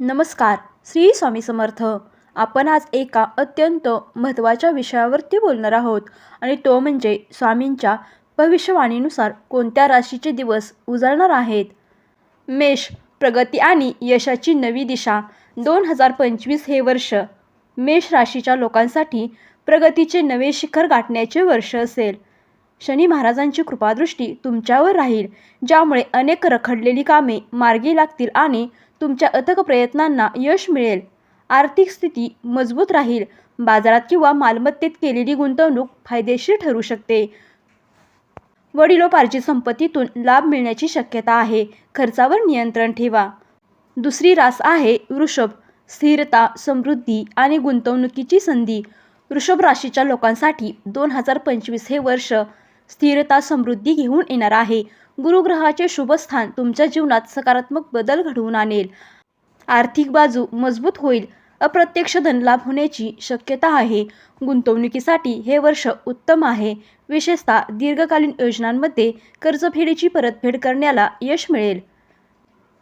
नमस्कार श्री स्वामी समर्थ. आपण आज एका अत्यंत महत्त्वाच्या विषयावरती बोलणार आहोत आणि तो म्हणजे स्वामींच्या भविष्यवाणीनुसार कोणत्या राशीचे दिवस उजळणार आहेत? मेष प्रगती आणि यशाची नवी दिशा दोन हजार पंचवीस हे वर्ष. मेष राशीच्या लोकांसाठी प्रगतीचे नवे शिखर गाठण्याचे वर्ष असेल. शनी महाराजांची कृपादृष्टी तुमच्यावर राहील ज्यामुळे अनेक रखडलेली कामे मार्गी लागतील आणि तुमच्या अथक प्रयत्नांना यश मिळेल. आर्थिक स्थिती मजबूत राहील. बाजारात किंवा मालमत्तेत केलेली गुंतवणूक फायदेशीर ठरू शकते. वडिलोपार्जित संपत्तीतून लाभ मिळण्याची शक्यता आहे. खर्चावर नियंत्रण ठेवा. दुसरी रास आहे वृषभ. स्थिरता समृद्धी आणि गुंतवणुकीची संधी. वृषभ राशीच्या लोकांसाठी दोन हजार पंचवीस हे वर्ष स्थिरता समृद्धी घेऊन येणार आहे. गुरुग्रहाचे शुभस्थान तुमच्या जीवनात सकारात्मक बदल घडवून आणेल. आर्थिक बाजू मजबूत होईल. अप्रत्यक्ष धनलाभ होण्याची शक्यता आहे. गुंतवणुकीसाठी हे वर्ष उत्तम आहे. विशेषतः दीर्घकालीन योजनांमध्ये कर्जफेडीची परतफेड करण्याला यश मिळेल.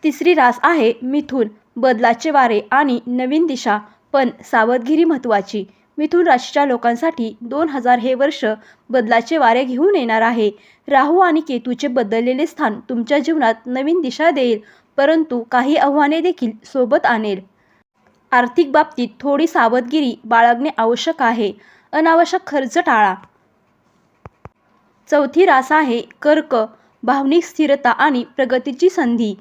तिसरी रास आहे मिथून. बदलाचे वारे आणि नवीन दिशा पण सावधगिरी महत्त्वाची. मिथुन राशीच्या लोकांसाठी दोन हजार हे वर्ष बदलाचे वारे घेऊन येणार आहे. राहू आणि केतूचे बदललेले स्थान तुमच्या जीवनात नवीन दिशा देईल परंतु काही आव्हाने देखील सोबत आणेल. आर्थिक बाबतीत थोडी सावधगिरी बाळगणे आवश्यक आहे. अनावश्यक खर्च टाळा. चौथी रास आहे कर्क भावनिक स्थिरता आणि प्रगतीची संधी.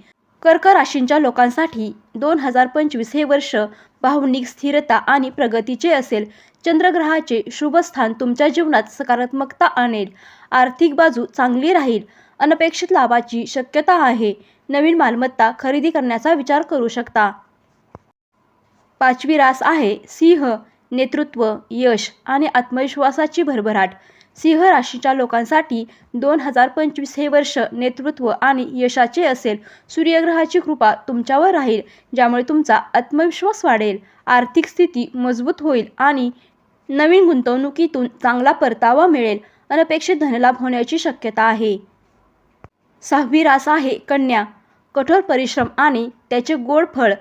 कर्क राशींच्या लोकांसाठी दोन हजार पंचवीस हे वर्ष भावनिक स्थिरता आणि प्रगतीचे असेल चंद्रग्रहाचे शुभस्थान तुमच्या जीवनात सकारात्मकता आणेल. आर्थिक बाजू चांगली राहील. अनपेक्षित लाभाची शक्यता आहे. नवीन मालमत्ता खरेदी करण्याचा विचार करू शकता. पाचवी रास आहे सिंह नेतृत्व यश आणि आत्मविश्वासाची भरभराट. सिंह राशीच्या लोकांसाठी दोन हजार पंचवीस हे वर्ष नेतृत्व आणि यशाचे असेल. सूर्यग्रहाची कृपा तुमच्यावर राहील ज्यामुळे तुमचा आत्मविश्वास वाढेल. आर्थिक स्थिती मजबूत होईल आणि नवीन गुंतवणुकीतून चांगला परतावा मिळेल. अनपेक्षित धनलाभ होण्याची शक्यता आहे. सहावी रास आहे कन्या. कठोर परिश्रम आणि त्याचे गोड फळ.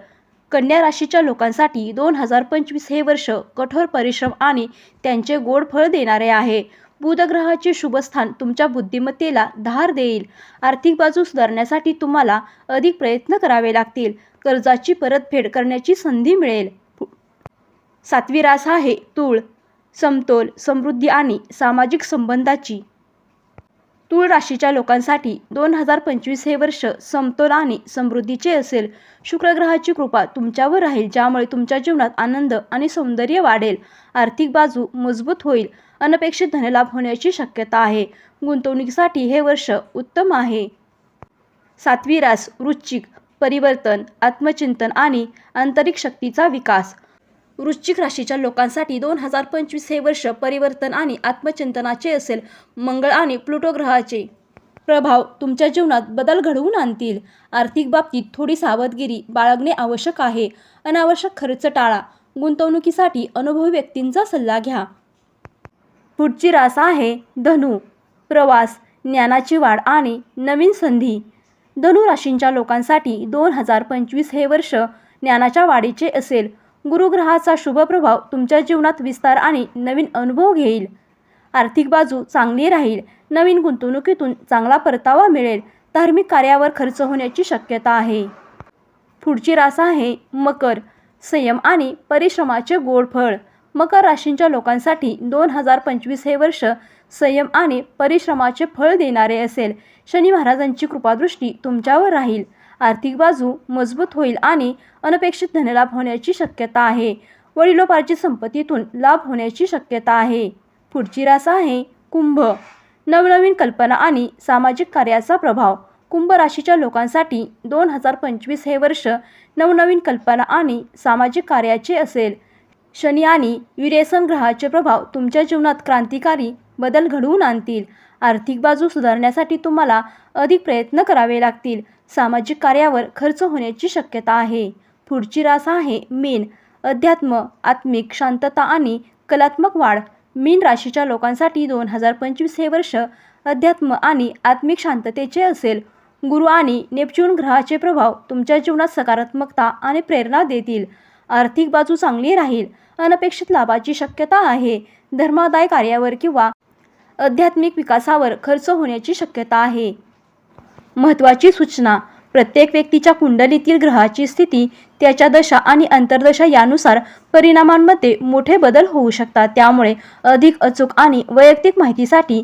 कन्या राशीच्या लोकांसाठी दोन हजार पंचवीस हे वर्ष कठोर परिश्रम आणि त्यांचे गोड फळ देणारे आहे. बुधग्रहाचे शुभस्थान तुमच्या बुद्धिमत्तेला धार देईल. आर्थिक बाजू सुधारण्यासाठी तुम्हाला अधिक प्रयत्न करावे लागतील. कर्जाची परतफेड करण्याची संधी मिळेल. सातवी रास आहे. तूळ समतोल समृद्धी आणि सामाजिक संबंधाची तूळ राशीच्या लोकांसाठी दोन हजार पंचवीस हे वर्ष समतोल आणि समृद्धीचे असेल. शुक्रग्रहाची कृपा तुमच्यावर राहील ज्यामुळे तुमच्या जीवनात आनंद आणि सौंदर्य वाढेल. आर्थिक बाजू मजबूत होईल. अनपेक्षित धनलाभ होण्याची शक्यता आहे. गुंतवणुकीसाठी हे वर्ष उत्तम आहे. सातवी रास वृश्चिक परिवर्तन आत्मचिंतन आणि आंतरिक शक्तीचा विकास. वृश्चिक राशीच्या लोकांसाठी दोन हजार पंचवीस हे वर्ष परिवर्तन आणि आत्मचिंतनाचे असेल. मंगळ आणि प्लुटो ग्रहाचे प्रभाव तुमच्या जीवनात बदल घडवून आणतील. आर्थिक बाबतीत थोडी सावधगिरी बाळगणे आवश्यक आहे. अनावश्यक खर्च टाळा. गुंतवणुकीसाठी अनुभवी व्यक्तींचा सल्ला घ्या. पुढची रास आहे धनु. प्रवास ज्ञानाची वाढ आणि नवीन संधी. धनु राशींच्या लोकांसाठी दोन हजार पंचवीस हे वर्ष ज्ञानाच्या वाढीचे असेल. गुरुग्रहाचा शुभ प्रभाव तुमच्या जीवनात विस्तार आणि नवीन अनुभव घेईल. आर्थिक बाजू चांगली राहील. नवीन गुंतवणुकीतून चांगला परतावा मिळेल. धार्मिक कार्यावर खर्च होण्याची शक्यता आहे. पुढची रास आहे मकर. संयम आणि परिश्रमाचे गोड फळ. मकर राशींच्या लोकांसाठी दोन हजार पंचवीस हे वर्ष संयम आणि परिश्रमाचे फळ देणारे असेल. शनी महाराजांची कृपादृष्टी तुमच्यावर राहील. आर्थिक बाजू मजबूत होईल आणि अनपेक्षित धनलाभ होण्याची शक्यता आहे. वडिलोपार्जित संपत्तीतून लाभ होण्याची शक्यता आहे. पुढची रास आहे कुंभ. नवनवीन कल्पना आणि सामाजिक कार्याचा प्रभाव. कुंभ राशीच्या लोकांसाठी दोन हजार पंचवीस हे वर्ष नवनवीन कल्पना आणि सामाजिक कार्याचे असेल. शनी आणि युरेसन ग्रहाचे प्रभाव तुमच्या जीवनात क्रांतिकारी बदल घडवून आणतील. आर्थिक बाजू सुधारण्यासाठी तुम्हाला अधिक प्रयत्न करावे लागतील. सामाजिक कार्यावर खर्च होण्याची शक्यता आहे. पुढची रास आहे मीन. अध्यात्म आत्मिक शांतता आणि कलात्मक वाढ. मीन राशीच्या लोकांसाठी दोन हजार पंचवीस हे वर्ष अध्यात्म आणि आत्मिक शांततेचे असेल. गुरु आणि नेपच्यून ग्रहाचे प्रभाव तुमच्या जीवनात सकारात्मकता आणि प्रेरणा देतील. आर्थिक बाजू चांगली राहील. अनपेक्षित लाभाची शक्यता आहे. धर्मादाय कार्यावर किंवा आध्यात्मिक विकासावर खर्च होण्याची शक्यता आहे. महत्त्वाची सूचना प्रत्येक व्यक्तीच्या कुंडलीतील ग्रहाची स्थिती त्याच्या दशा आणि अंतर्दशा यानुसार परिणामांमध्ये मोठे बदल होऊ शकतात. त्यामुळे अधिक अचूक आणि वैयक्तिक माहितीसाठी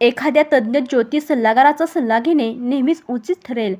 एखाद्या तज्ज्ञ ज्योतिष सल्लागाराचा सल्ला घेणे नेहमीच उचित ठरेल.